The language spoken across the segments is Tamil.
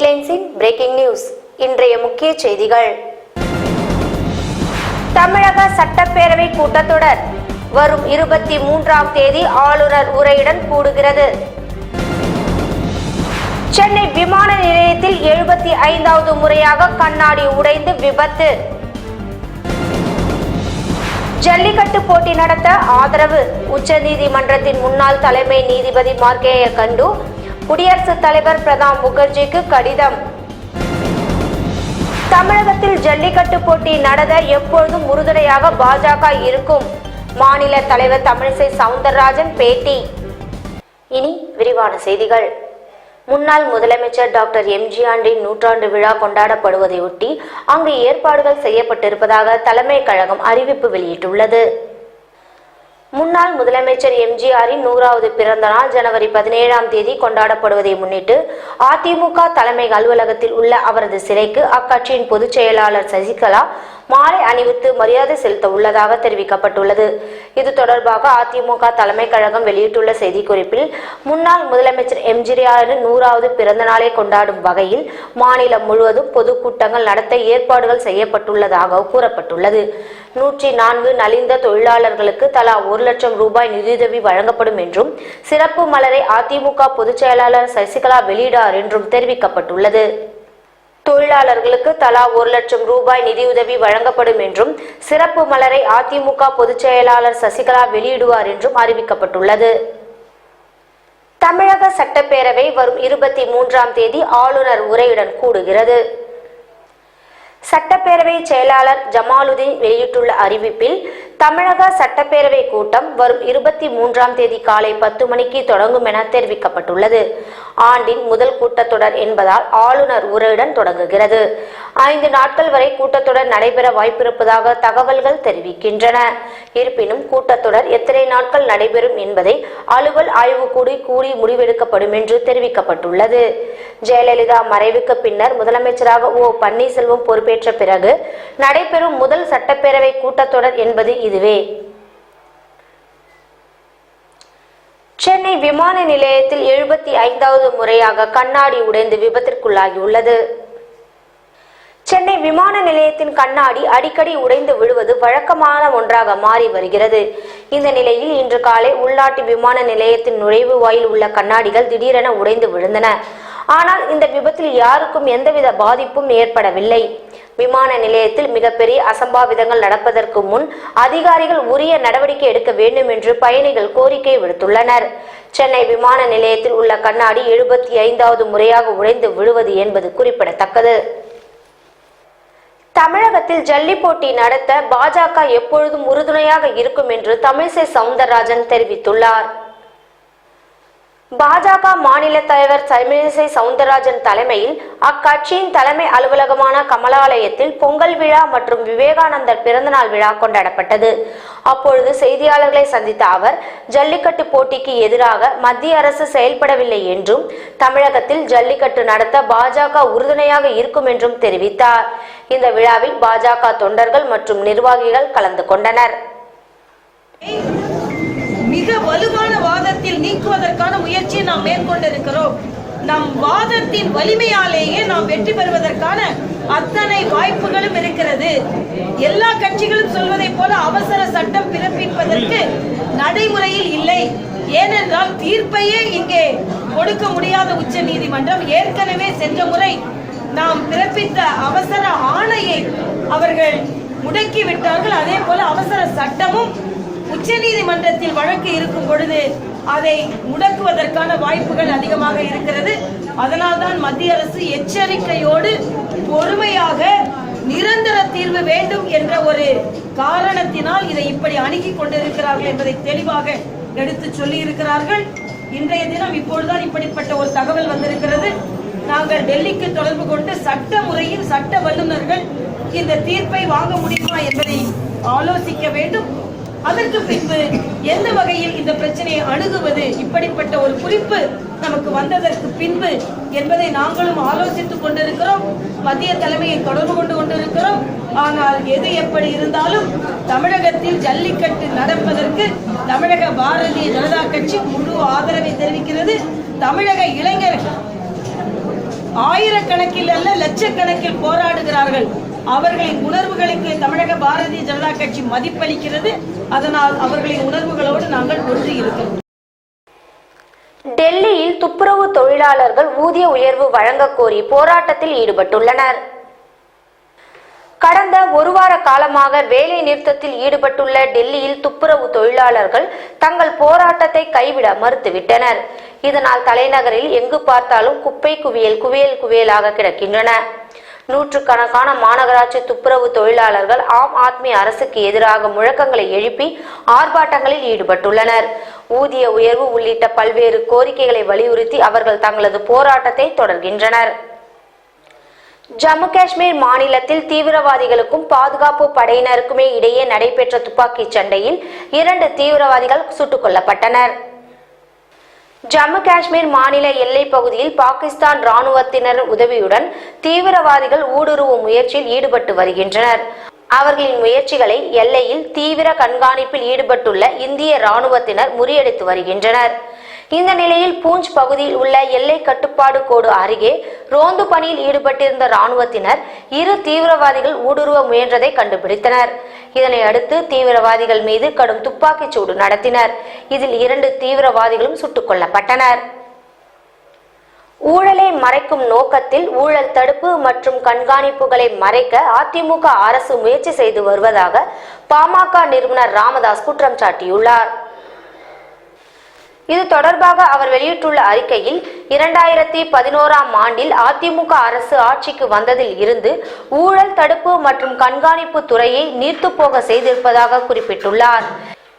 ஹெட்லைன்ஸின் பிரேக்கிங் நியூஸ் இன்றைய முக்கிய செய்திகள். தமிழக சட்டப்பேரவை கூட்டத்தொடர். வரும் இருபத்தி மூன்றாம் தேதி ஆளுநர் உரையுடன் கூடுகிறது. சென்னை விமான நிலையத்தில் எழுபத்தி ஐந்தாவது முறையாக கண்ணாடி உடைந்து விபத்து. ஜல்லிக்கட்டு போட்டி நடத்த ஆதரவு. உச்சநீதிமன்றத்தின் முன்னாள் தலைமை நீதிபதி மார்கேய கண்டு குடியரசுத் தலைவர் பிரணாப் முகர்ஜிக்கு கடிதம். தமிழகத்தில் ஜல்லிக்கட்டு போட்டி நடத்த எப்பொழுதும் உறுதுணையாக பாஜக இருக்கும். மாநில தலைவர் தமிழிசை சவுந்தரராஜன் பேட்டி. இனி விரிவான செய்திகள். முன்னாள் முதலமைச்சர் டாக்டர் எம்ஜிஆண்டின் நூற்றாண்டு விழா கொண்டாடப்படுவதையொட்டி அங்கு ஏற்பாடுகள் செய்யப்பட்டிருப்பதாக தலைமை கழகம் அறிவிப்பு வெளியிட்டுள்ளது. முன்னாள் முதலமைச்சர் எம்ஜிஆரின் நூறாவது பிறந்த நாள் ஜனவரி பதினேழாம் தேதி கொண்டாடப்படுவதை முன்னிட்டு அதிமுக தலைமை அலுவலகத்தில் உள்ள அவரது சிலைக்கு அக்கட்சியின் பொதுச் செயலாளர் சசிகலா மாலை அணிவித்து மரியாதை செலுத்த உள்ளதாக தெரிவிக்கப்பட்டுள்ளது. இது தொடர்பாக அதிமுக தலைமை கழகம் வெளியிட்டுள்ள செய்திக்குறிப்பில் முன்னாள் முதலமைச்சர் எம்ஜிஆரின் நூறாவது பிறந்த நாளை கொண்டாடும் வகையில் மாநிலம் முழுவதும் பொதுக்கூட்டங்கள் நடத்த ஏற்பாடுகள் செய்யப்பட்டுள்ளதாக கூறப்பட்டுள்ளது. நூற்றி நான்கு நலிந்த தொழிலாளர்களுக்கு தலா ஒரு லட்சம் ரூபாய் நிதியுதவி வழங்கப்படும் என்றும் சிறப்பு மலரை அதிமுக பொதுச் செயலாளர் சசிகலா வெளியிடார் என்றும் தெரிவிக்கப்பட்டுள்ளது. தொழிலாளர்களுக்கு தலா ஒரு லட்சம் ரூபாய் நிதியுதவி வழங்கப்படும் என்றும் சிறப்பு மலரை அதிமுக பொதுச் செயலாளர் சசிகலா வெளியிடுவார் என்றும் அறிவிக்கப்பட்டுள்ளது. தமிழக சட்டப்பேரவை வரும் இருபத்தி மூன்றாம் தேதி ஆளுநர் உரையுடன் கூடுகிறது. சட்டப்பேரவை செயலாளர் ஜமாலுதீன் வெளியிட்டுள்ள அறிவிப்பில் தமிழக சட்டப்பேரவை கூட்டம் வரும் இருபத்தி மூன்றாம் தேதி காலை பத்து மணிக்கு தொடங்கும் என தெரிவிக்கப்பட்டுள்ளது. ஆண்டின் முதல் கூட்டத்தொடர் என்பதால் ஆளுநர் உரையுடன் தொடங்குகிறது. ஐந்து நாட்கள் வரை கூட்டத்தொடர் நடைபெற வாய்ப்பிருப்பதாக தகவல்கள் தெரிவிக்கின்றன. இருப்பினும் கூட்டத்தொடர் எத்தனை நாட்கள் நடைபெறும் என்பதை அலுவல் ஆய்வு கூடி முடிவெடுக்கப்படும் என்று தெரிவிக்கப்பட்டுள்ளது. ஜெயலலிதா மறைவுக்கு பின்னர் முதலமைச்சராக ஓ பன்னீர்செல்வம் பொறுப்பேற்ற பிறகு நடைபெறும் முதல் சட்டப்பேரவை கூட்டத்தொடர் என்பது இதுவே. சென்னை விமான நிலையத்தில் எழுபத்தி ஐந்தாவது முறையாக கண்ணாடி உடைந்து விபத்திற்குள்ளாகியுள்ளது. சென்னை விமான நிலையத்தின் கண்ணாடி அடிக்கடி உடைந்து விழுவது வழக்கமான ஒன்றாக மாறி வருகிறது. இந்த நிலையில் இன்று காலை உள்நாட்டு விமான நிலையத்தின் நுழைவு வாயில் உள்ள கண்ணாடிகள் திடீரென உடைந்து விழுந்தன. ஆனால் இந்த விபத்தில் யாருக்கும் எந்தவித பாதிப்பும் ஏற்படவில்லை. விமான நிலையத்தில் மிகப்பெரிய அசம்பாவிதங்கள் நடப்பதற்கு முன் அதிகாரிகள் உரிய நடவடிக்கை எடுக்க வேண்டும் என்று பயணிகள் கோரிக்கை விடுத்துள்ளனர். சென்னை விமான நிலையத்தில் உள்ள கண்ணாடி எழுபத்தி ஐந்தாவது முறையாக உடைந்து விழுவது என்பது குறிப்பிடத்தக்கது. தமிழகத்தில் ஜல்லி போட்டி நடத்த பாஜக எப்பொழுதும் உறுதுணையாக இருக்கும் என்று தமிழிசை சவுந்தரராஜன் தெரிவித்துள்ளார். பாஜக மாநில தலைவர் தமிழிசை சவுந்தரராஜன் தலைமையில் அக்கட்சியின் தலைமை அலுவலகமான கமலாலயத்தில் பொங்கல் விழா மற்றும் விவேகானந்தர் பிறந்தநாள் விழா கொண்டாடப்பட்டது. அப்பொழுது செய்தியாளர்களை சந்தித்த அவர் ஜல்லிக்கட்டு போட்டிக்கு எதிராக மத்திய அரசு செயல்படவில்லை என்றும் தமிழகத்தில் ஜல்லிக்கட்டு நடத்த பாஜக உறுதுணையாக இருக்கும் என்றும் தெரிவித்தார். இந்த விழாவில் பாஜக தொண்டர்கள் மற்றும் நிர்வாகிகள் கலந்து கொண்டனர். மிக வலுவான அதற்கான முயற்சியை நாம் மேற்கொண்டிருக்கிறோம். நம் வாதத்தின் வலிமையாலேயே நாம் வெற்றி பெறுவதற்கான அத்தனை வாய்ப்புகளும் இருக்கிறது. எல்லா கட்சிகளும் சொல்வதைப் போல அவசர சட்டம் பிறப்பிப்பதற்கு நடைமுறையில் இல்லை. ஏனென்றால் தீர்ப்பையே இங்கே கொடுக்க முடியாத உச்ச நீதிமன்றம் ஏற்கனவே சென்ற முறை நாம் பிறப்பித்த அவசர ஆணையை அவர்கள் முடக்கி விட்டார்கள் அதே போல அவசர சட்டமும் உச்சநீதிமன்றத்தில் வழக்கு இருக்கும் பொழுது அதை முடக்குவதற்கான வாய்ப்புகள் அதிகமாக இருக்கிறது. அதனால்தான் மத்திய அரசு எச்சரிக்கையோடு பொறுமையாக நிரந்தர தீர்வு வேண்டும் என்ற ஒரு காரணத்தினால் இதை இப்படி அணுகி கொண்டிருக்கிறார்கள் என்பதை தெளிவாக எடுத்து சொல்லி இருக்கிறார்கள் இன்றைய தினம் இப்பொழுதுதான் இப்படிப்பட்ட ஒரு தகவல் வந்திருக்கிறது. நாங்கள் டெல்லிக்கு தொடர்பு கொண்டு சட்ட முறையில் சட்ட வல்லுநர்கள் இந்த தீர்ப்பை வாங்க முடியுமா என்பதை ஆலோசிக்க வேண்டும். அதற்கு பின்பு எந்த வகையில் இந்த பிரச்சனையை அணுகுவது? இப்படிப்பட்ட ஒரு குறிப்பு நமக்கு வந்ததற்கு பின்பு என்பதை நாங்களும் ஆலோசித்துக் கொண்டிருக்கிறோம். மத்திய தலைமையை தொடர்பு கொண்டு கொண்டிருக்கிறோம். ஆனால் எது எப்படி இருந்தாலும் தமிழகத்தில் ஜல்லிக்கட்டு நடப்பதற்கு தமிழக பாரதிய ஜனதா கட்சி முழு ஆதரவை தெரிவிக்கிறது. தமிழக இளைஞர்கள் ஆயிரக்கணக்கில் அல்ல லட்சக்கணக்கில் போராடுகிறார்கள். அவர்களின் உணர்வுகளுக்கு தமிழக பாரதிய ஜனதா கட்சி மதிப்பளிக்கிறது. அதனால் அவர்களின் உணர்வுகளோடு நாங்கள் ஒன்று இருக்கிறோம். டெல்லியில் துப்புரவு தொழிலாளர்கள் ஊதிய உயர்வு வழங்க கோரி போராட்டத்தில் ஈடுபட்டுள்ளனர். கடந்த ஒரு வார காலமாக வேலை நிறுத்தத்தில் ஈடுபட்டுள்ள டெல்லியில் துப்புரவு தொழிலாளர்கள் தங்கள் போராட்டத்தை கைவிட மறுத்துவிட்டனர். இதனால் தலைநகரில் எங்கு பார்த்தாலும் குப்பை குவியல் குவியல் குவியலாக கிடக்கின்றன. நூற்றுக்கணக்கான மாநகராட்சி துப்புரவு தொழிலாளர்கள் ஆம் ஆத்மி அரசுக்கு எதிராக முழக்கங்களை எழுப்பி ஆர்ப்பாட்டங்களில் ஈடுபட்டுள்ளனர். ஊதிய உயர்வு உள்ளிட்ட பல்வேறு கோரிக்கைகளை வலியுறுத்தி அவர்கள் தங்களது போராட்டத்தை தொடர்கின்றனர். ஜம்மு காஷ்மீர் மாநிலத்தில் தீவிரவாதிகளுக்கும் பாதுகாப்பு படையினருக்குமே இடையே நடைபெற்ற துப்பாக்கிச் சண்டையில் இரண்டு தீவிரவாதிகள் சுட்டுக் கொல்லப்பட்டனர். ஜம்மு காஷ்மீர் மாநில எல்லைப் பகுதியில் பாகிஸ்தான் ராணுவத்தினர் உதவியுடன் தீவிரவாதிகள் ஊடுருவும் முயற்சியில் ஈடுபட்டு வருகின்றனர். அவர்களின் முயற்சிகளை எல்லையில் தீவிர கண்காணிப்பில் ஈடுபட்டுள்ள இந்திய ராணுவத்தினர் முறியடித்து வருகின்றனர். இந்த நிலையில் பூஞ்ச் பகுதியில் உள்ள எல்லை கட்டுப்பாடு கோடு அருகே ரோந்து பணியில் ஈடுபட்டிருந்த ராணுவத்தினர் இரு தீவிரவாதிகள் ஊடுருவ முயன்றதை கண்டுபிடித்தனர். இதனை அடுத்து தீவிரவாதிகள் மீது கடும் துப்பாக்கிச் சூடு நடத்தினர். இதில் இரண்டு தீவிரவாதிகளும் சுட்டுக் கொல்லப்பட்டனர். ஊழலை மறைக்கும் நோக்கத்தில் ஊழல் தடுப்பு மற்றும் கண்காணிப்புகளை மறைக்க அதிமுக அரசு முயற்சி செய்து வருவதாக பாமக நிறுவனர் ராமதாஸ் குற்றம் சாட்டியுள்ளார். இது தொடர்பாக அவர் வெளியிட்டுள்ள அறிக்கையில் இரண்டாயிரத்தி பதினோராம் ஆண்டில் அதிமுக அரசு ஆட்சிக்கு வந்ததில் இருந்து ஊழல் தடுப்பு மற்றும் கண்காணிப்பு துறையை நீர்த்துப்போக செய்திருப்பதாக குறிப்பிட்டுள்ளார்.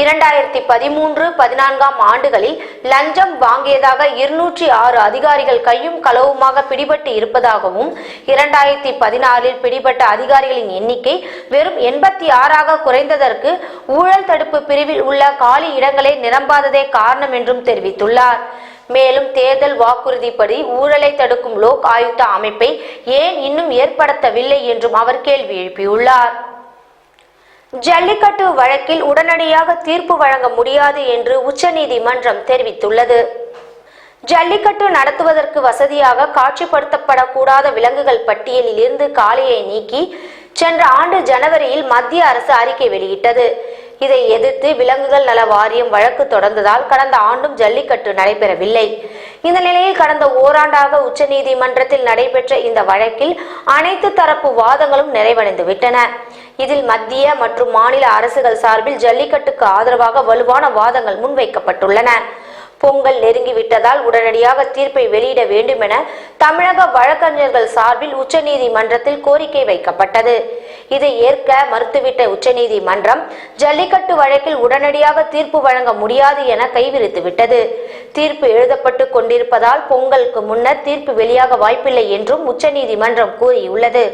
இரண்டாயிரத்தி பதிமூன்று பதினான்காம் ஆண்டுகளில் லஞ்சம் வாங்கியதாக இருநூற்றி ஆறு அதிகாரிகள் கையும் களவுமாக பிடிபட்டு இருப்பதாகவும் இரண்டாயிரத்தி பதினாலில் பிடிபட்ட அதிகாரிகளின் எண்ணிக்கை வெறும் எண்பத்தி ஆறாக குறைந்ததற்கு ஊழல் தடுப்பு பிரிவில் உள்ள காலி இடங்களை நிரம்பாததே காரணம் என்றும் தெரிவித்துள்ளார். மேலும் தேர்தல் வாக்குறுதிப்படி ஊழலை தடுக்கும் லோக் ஆயுக்தா அமைப்பை ஏன் இன்னும் ஏற்படுத்தவில்லை என்றும் அவர் கேள்வி எழுப்பியுள்ளார். ஜல்லிக்கட்டு வழக்கில் உடனடியாக தீர்ப்பு வழங்க முடியாது என்று உச்சநீதிமன்றம் தெரிவித்துள்ளது. ஜல்லிக்கட்டு நடத்துவதற்கு வசதியாக காட்சிப்படுத்தப்படக்கூடாத விலங்குகள் பட்டியலில் இருந்து காளையை நீக்கி சென்ற ஆண்டு ஜனவரியில் மத்திய அரசு அறிக்கை வெளியிட்டது. இதை எதிர்த்து விலங்குகள் நல வாரியம் வழக்கு தொடர்ந்ததால் கடந்த ஆண்டும் ஜல்லிக்கட்டு நடைபெறவில்லை. இந்த நிலையில் கடந்த ஓராண்டாக உச்சநீதிமன்றத்தில் நடைபெற்ற இந்த வழக்கில் அனைத்து தரப்பு வாதங்களும் நிறைவடைந்து விட்டன. இதில் மத்திய மற்றும் மாநில அரசுகள் சார்பில் ஜல்லிக்கட்டுக்கு ஆதரவாக வலுவான வாதங்கள் முன்வைக்கப்பட்டுள்ளன. பொங்கல் நெருங்கிவிட்டதால் உடனடியாக தீர்ப்பை வெளியிட வேண்டும் என தமிழக வழக்கறிஞர்கள் சார்பில் உச்சநீதிமன்றத்தில் கோரிக்கை வைக்கப்பட்டது. இதை ஏற்க மறுத்துவிட்ட உச்சநீதிமன்றம் ஜல்லிக்கட்டு வழக்கில் உடனடியாக தீர்ப்பு வழங்க முடியாது என கைவிரித்துவிட்டது. தீர்ப்பு எழுதப்பட்டு கொண்டிருப்பதால் பொங்கலுக்கு முன்னர் தீர்ப்பு வெளியாக வாய்ப்பில்லை என்றும் உச்சநீதிமன்றம் கூறியுள்ளது.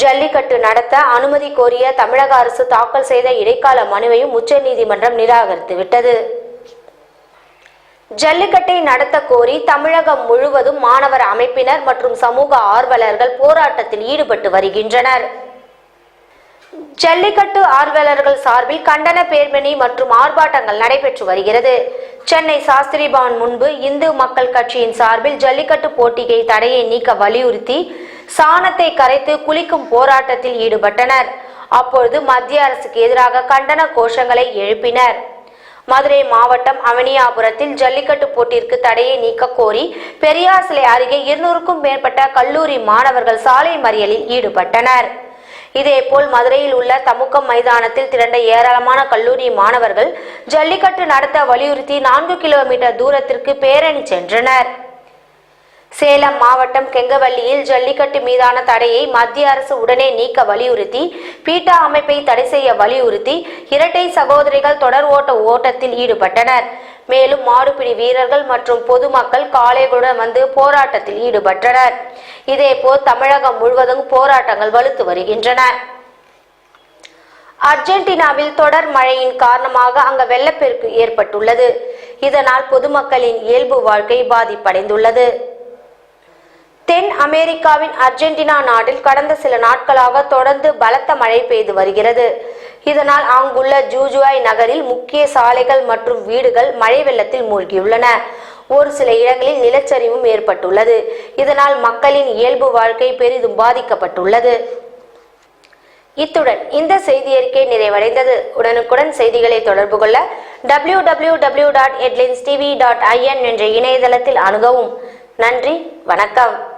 ஜல்லிக்கட்டு நடத்த அனுமதி கோரிய தமிழக அரசு தாக்கல் செய்த இடைக்கால மனுவையும் உச்சநீதிமன்றம் நிராகரித்துவிட்டது. ஜல்லிக்கட்டை நடத்த கோரி தமிழகம் முழுவதும் மாணவர் அமைப்பினர் மற்றும் சமூக ஆர்வலர்கள் போராட்டத்தில் ஈடுபட்டு வருகின்றனர். ஜல்லிக்கட்டு ஆர்வலர்கள் சார்பில் கண்டன பேர்மணி மற்றும் ஆர்ப்பாட்டங்கள் நடைபெற்று வருகிறது. சென்னை சாஸ்திரி பவன் முன்பு இந்து மக்கள் கட்சியின் சார்பில் ஜல்லிக்கட்டு போட்டியை தடையை நீக்க வலியுறுத்தி சாணத்தை கரைத்து குளிக்கும் போராட்டத்தில் ஈடுபட்டனர். அப்பொழுது மத்திய அரசுக்கு எதிராக கண்டன கோஷங்களை எழுப்பினர். மதுரை மாவட்டம் அவனியாபுரத்தில் ஜல்லிக்கட்டு போட்டிற்கு தடையை நீக்க கோரி பெரியார் சிலை அருகே இருநூறுக்கும் மேற்பட்ட கல்லூரி மாணவர்கள் சாலை மறியலில் ஈடுபட்டனர். இதேபோல் மதுரையில் உள்ள தமுக்கம் மைதானத்தில் திரண்ட ஏராளமான கல்லூரி மாணவர்கள் ஜல்லிக்கட்டு நடத்த வலியுறுத்தி நான்கு கிலோமீட்டர் தூரத்திற்கு பேரணி சென்றனர். சேலம் மாவட்டம் கெங்கவல்லியில் ஜல்லிக்கட்டு மீதான தடையை மத்திய அரசு உடனே நீக்க வலியுறுத்தி பீட்டா அமைப்பை தடை செய்ய வலியுறுத்தி இரட்டை சகோதரிகள் தொடர் ஓட்ட ஓட்டத்தில் ஈடுபட்டனர். மேலும் மாடுபிடி வீரர்கள் மற்றும் பொதுமக்கள் காளைகளுடன் வந்து போராட்டத்தில் ஈடுபட்டனர். இதேபோல் தமிழகம் முழுவதும் போராட்டங்கள் வலுத்து வருகின்றன. அர்ஜென்டினாவில் தொடர் மழையின் காரணமாக அங்கு வெள்ளப்பெருக்கு ஏற்பட்டுள்ளது. இதனால் பொதுமக்களின் இயல்பு வாழ்க்கை பாதிப்படைந்துள்ளது. தென் அமெரிக்காவின் அர்ஜென்டினா நாட்டில் கடந்த சில நாட்களாக தொடர்ந்து பலத்த மழை பெய்து வருகிறது. இதனால் அங்குள்ள ஜூஜுவாய் நகரில் முக்கிய சாலைகள் மற்றும் வீடுகள் மழை வெள்ளத்தில் மூழ்கியுள்ளன. ஒரு சில இடங்களில் நிலச்சரிவும் ஏற்பட்டுள்ளது. இதனால் மக்களின் இயல்பு வாழ்க்கை பெரிதும் பாதிக்கப்பட்டுள்ளது. இத்துடன் இந்த செய்தி அறிக்கை நிறைவடைந்தது. உடனுக்குடன் செய்திகளை தொடர்பு கொள்ள W W W dot TV dot IN என்ற இணையதளத்தில் அணுகவும். நன்றி வணக்கம்.